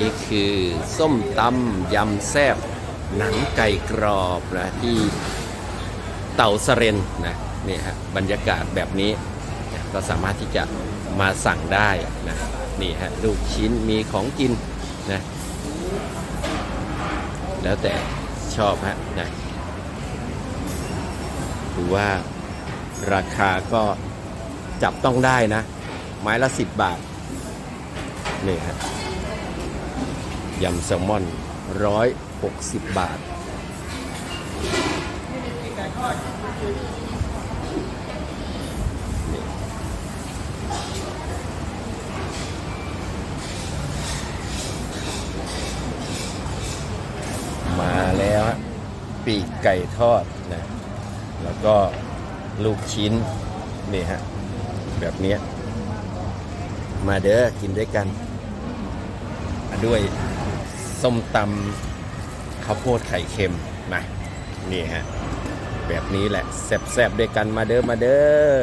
นี่คือส้มตำยำแซบหนังไก่กรอบนะที่เต่าสเรนนะนี่ฮะบรรยากาศแบบนี้นะก็สามารถที่จะมาสั่งได้นะนี่ฮะลูกชิ้นมีของกินนะแล้วแต่ชอบฮะนะดูว่าราคาก็จับต้องได้นะ ไม้ละ 10 บาทนี่ฮะ ยำแซลมอน 160 บาท มาแล้วปีกไก่ทอดนะ แล้วก็ลูกชิ้น นี่ฮะ แบบนี้มาเด้อกินด้วยกันด้วย ส้มตำข้าวโพดไข่เค็มนะนี่ฮะ แบบนี้แหละแซ่บๆด้วยกันมาเด้อมาเด้อ